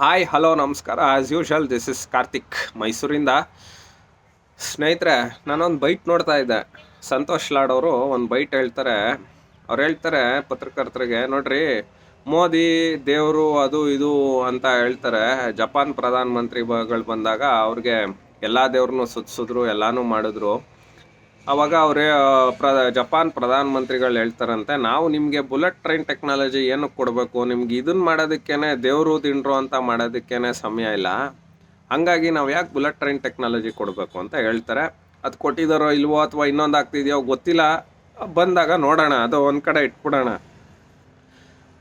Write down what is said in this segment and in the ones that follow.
Hi hello ನಮಸ್ಕಾರ. As usual this is Karthik ಮೈಸೂರಿಂದ ಸ್ನೇಹಿತರೆ, ನಾನೊಂದು ಬೈಟ್ ನೋಡ್ತಾ ಇದ್ದೆ. ಸಂತೋಷ್ ಲಾಡ್ ಅವರು ಒಂದು ಬೈಟ್ ಹೇಳ್ತಾರೆ. ಅವ್ರು ಹೇಳ್ತಾರೆ ಪತ್ರಕರ್ತರಿಗೆ, ನೋಡ್ರಿ, ಮೋದಿ ದೇವರು ಅದು ಇದು ಅಂತ ಹೇಳ್ತಾರೆ. ಜಪಾನ್ ಪ್ರಧಾನಮಂತ್ರಿಗಳು ಬಂದಾಗ ಅವ್ರಿಗೆ ಎಲ್ಲ ದೇವ್ರನ್ನೂ ಸುತ್ತಿಸಿದ್ರು ಎಲ್ಲನೂ ಮಾಡಿದ್ರು. ಅವಾಗ ಅವರೇ ಪ್ರ, ಜಪಾನ್ ಪ್ರಧಾನ ಮಂತ್ರಿಗಳು ಹೇಳ್ತಾರಂತೆ, ನಾವು ನಿಮಗೆ ಬುಲೆಟ್ ಟ್ರೈನ್ ಟೆಕ್ನಾಲಜಿ ಏನಕ್ಕೆ ಕೊಡಬೇಕು, ನಿಮ್ಗೆ ಇದನ್ನ ಮಾಡೋದಕ್ಕೇನೆ ದೇವರು ತಿಂಡ್ರು ಅಂತ ಮಾಡೋದಕ್ಕೇನೆ ಸಮಯ ಇಲ್ಲ. ಹಂಗಾಗಿ ನಾವು ಯಾಕೆ ಬುಲೆಟ್ ಟ್ರೈನ್ ಟೆಕ್ನಾಲಜಿ ಕೊಡಬೇಕು ಅಂತ ಹೇಳ್ತಾರೆ. ಅದು ಕೊಟ್ಟಿದ್ದಾರೋ ಇಲ್ವೋ ಅಥವಾ ಇನ್ನೊಂದು ಆಗ್ತಿದೆಯೋ ಗೊತ್ತಿಲ್ಲ. ಬಂದಾಗ ನೋಡೋಣ, ಅದು ಒಂದು ಕಡೆ ಇಟ್ಬಿಡೋಣ.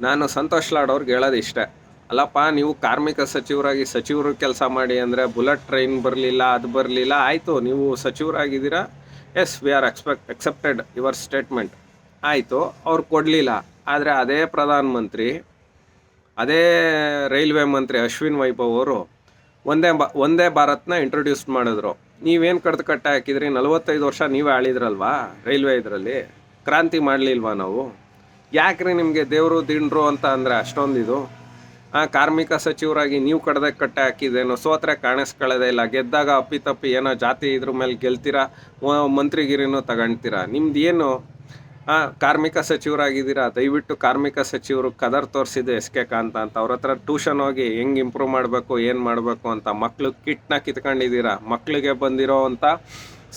ನಾನು ಸಂತೋಷ್ ಲಾಡ್ ಅವ್ರಿಗೆ ಹೇಳೋದು ಇಷ್ಟೇ. ಅಲ್ಲಪ್ಪ, ನೀವು ಕಾರ್ಮಿಕ ಸಚಿವರಾಗಿ ಸಚಿವರು ಕೆಲಸ ಮಾಡಿ ಅಂದರೆ ಬುಲೆಟ್ ಟ್ರೈನ್ ಬರಲಿಲ್ಲ, ಅದು ಬರಲಿಲ್ಲ, ಆಯಿತು, ನೀವು ಸಚಿವರಾಗಿದ್ದೀರಾ? Yes we are expect accepted your statement ಆಯಿತು, ಅವ್ರು ಕೊಡಲಿಲ್ಲ. ಆದರೆ ಅದೇ ಪ್ರಧಾನ ಮಂತ್ರಿ, ಅದೇ ರೈಲ್ವೆ ಮಂತ್ರಿ ಅಶ್ವಿನ್ ವೈಭವ್ ಅವರು ಒಂದೇ ಬ, ಒಂದೇ ಭಾರತ್ನ ಇಂಟ್ರೊಡ್ಯೂಸ್ ಮಾಡಿದ್ರು. ನೀವೇನು ಕಡ್ದು ಕಟ್ಟ ಹಾಕಿದ್ರಿ? ನಲವತ್ತೈದು ವರ್ಷ ನೀವೇ ಆಳಿದ್ರಲ್ವಾ ರೈಲ್ವೆ ಇದರಲ್ಲಿ? ಕ್ರಾಂತಿ ಮಾಡಲಿಲ್ವಾ ನಾವು? ಯಾಕ್ರಿ ನಿಮಗೆ ದೇವರು, ದಿಂಡ್ರು ಅಂತ ಅಂದರೆ ಅಷ್ಟೊಂದಿದು? ಆ ಕಾರ್ಮಿಕ ಸಚಿವರಾಗಿ ನೀವು ಕಡ್ದೆ ಕಟ್ಟೆ ಹಾಕಿದೇನೋ ಸೋತ್ರೆ ಕಾಣಿಸ್ಕೊಳ್ಳೋದೇ ಇಲ್ಲ. ಗೆದ್ದಾಗ ಅಪ್ಪಿತಪ್ಪಿ ಏನೋ ಜಾತಿ ಇದ್ರ ಮೇಲೆ ಗೆಲ್ತೀರಾ? ಮಂತ್ರಿಗಿರಿನೂ ತಗೊಳ್ತೀರಾ ನಿಮ್ದು ಏನು? ಕಾರ್ಮಿಕ ಸಚಿವರಾಗಿದ್ದೀರಾ? ದಯವಿಟ್ಟು ಕಾರ್ಮಿಕ ಸಚಿವರು ಕದರ್ ತೋರಿಸಿದೆ ಎಸ್ ಕೆ ಕಾಂತ ಅಂತ. ಅವ್ರ ಹತ್ರ ಟ್ಯೂಷನ್ ಹೋಗಿ ಹೆಂಗೆ ಇಂಪ್ರೂವ್ ಮಾಡಬೇಕು, ಏನು ಮಾಡಬೇಕು ಅಂತ ಮಕ್ಳು ಕಿಟ್ನ ಕಿತ್ಕೊಂಡಿದ್ದೀರಾ? ಮಕ್ಕಳಿಗೆ ಬಂದಿರೋ ಅಂತ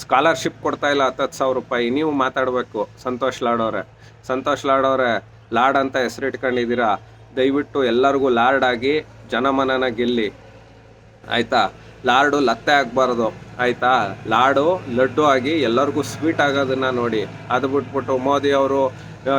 ಸ್ಕಾಲರ್ಶಿಪ್ ಕೊಡ್ತಾ ಇಲ್ಲ ಹತ್ತತ್ತು ಸಾವಿರ ರೂಪಾಯಿ. ನೀವು ಮಾತಾಡಬೇಕು. ಸಂತೋಷ್ ಲಾಡೋರೆ ಸಂತೋಷ್ ಲಾಡೋರೆ ಲಾಡ್ ಅಂತ ಹೆಸರಿಟ್ಕೊಂಡಿದ್ದೀರಾ? ದಯವಿಟ್ಟು ಎಲ್ಲರಿಗೂ ಲಾರ್ಡ್ ಆಗಿ ಜನಮನನ ಗೆಲ್ಲಿ. ಆಯ್ತಾ? ಲಾರ್ಡು ಲತ್ತೆ ಆಗಬಾರ್ದು. ಆಯ್ತಾ? ಲಾಡು ಲಡ್ಡು ಆಗಿ ಎಲ್ಲರಿಗೂ ಸ್ವೀಟ್ ಆಗೋದನ್ನ ನೋಡಿ. ಅದು ಬಿಟ್ಬಿಟ್ಟು ಮೋದಿ ಅವರು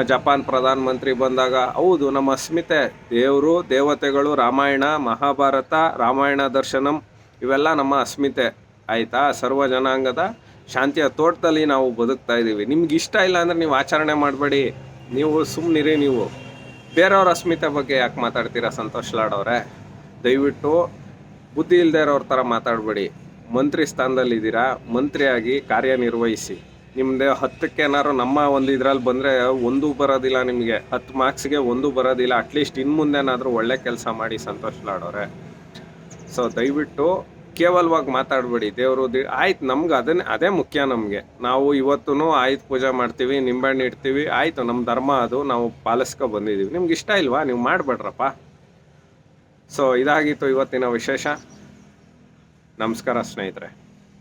ಜಪಾನ್ ಪ್ರಧಾನ ಮಂತ್ರಿ ಬಂದಾಗ, ಹೌದು, ನಮ್ಮ ಅಸ್ಮಿತೆ, ದೇವರು, ದೇವತೆಗಳು, ರಾಮಾಯಣ, ಮಹಾಭಾರತ, ರಾಮಾಯಣ ದರ್ಶನಂ, ಇವೆಲ್ಲ ನಮ್ಮ ಅಸ್ಮಿತೆ. ಆಯ್ತಾ? ಸರ್ವ ಜನಾಂಗದ ಶಾಂತಿಯ ತೋಟದಲ್ಲಿ ನಾವು ಬದುಕ್ತಾ ಇದ್ದೀವಿ. ನಿಮ್ಗೆ ಇಷ್ಟ ಇಲ್ಲ ಅಂದ್ರೆ ನೀವು ಆಚರಣೆ ಮಾಡಬೇಡಿ. ನೀವು ಸುಮ್ಮನಿರಿ ನೀವು. ಬೇರೆಯವ್ರ ಅಸ್ಮಿತೆ ಬಗ್ಗೆ ಯಾಕೆ ಮಾತಾಡ್ತೀರಾ? ಸಂತೋಷ್ ಲಾಡ್ ಅವರೇ. ದಯವಿಟ್ಟು ಬುದ್ಧಿ ಇಲ್ಲದೆ ಇರೋರ ಥರ ಮಾತಾಡಬೇಡಿ. ಮಂತ್ರಿ ಸ್ಥಾನದಲ್ಲಿದ್ದೀರಾ ಮಂತ್ರಿಯಾಗಿ ಕಾರ್ಯನಿರ್ವಹಿಸಿ. ನಿಮ್ಮದೇ ಹತ್ತಕ್ಕೆ ಏನಾರು ನಮ್ಮ ಒಂದು ಇದ್ರಲ್ಲಿ ಬಂದರೆ ಒಂದು ಬರೋದಿಲ್ಲ ನಿಮಗೆ. ಹತ್ತು ಮಾರ್ಕ್ಸ್ಗೆ ಒಂದು ಬರೋದಿಲ್ಲ. ಅಟ್ಲೀಸ್ಟ್ ಇನ್ನು ಮುಂದೆನಾದರೂ ಒಳ್ಳೆ ಕೆಲಸ ಮಾಡಿ ಸಂತೋಷ್ ಲಾಡೋರೆ ಸೊ ದಯವಿಟ್ಟು ಕೇವಲವಾಗಿ ಮಾತಾಡಬೇಡಿ. ದೇವರು ಆಯ್ತು ನಮ್ಗೆ ಅದನ್ನೇ, ಅದೇ ಮುಖ್ಯ ನಮಗೆ. ನಾವು ಇವತ್ತು ಆಯುಧ ಪೂಜೆ ಮಾಡ್ತೀವಿ, ನಿಂಬೆಹಣ್ಣು ಇಡ್ತೀವಿ, ಆಯಿತು ನಮ್ಮ ಧರ್ಮ ಅದು, ನಾವು ಪಾಲಿಸ್ಕೊ ಬಂದಿದ್ದೀವಿ ನಿಮ್ಗೆ ಇಷ್ಟ ಇಲ್ವಾ? ನೀವು ಮಾಡಬೇಡ್ರಪ್ಪ. ಸೊ ಇದಾಗಿತ್ತು ಇವತ್ತಿನ ವಿಶೇಷ. ನಮಸ್ಕಾರ ಸ್ನೇಹಿತರೆ.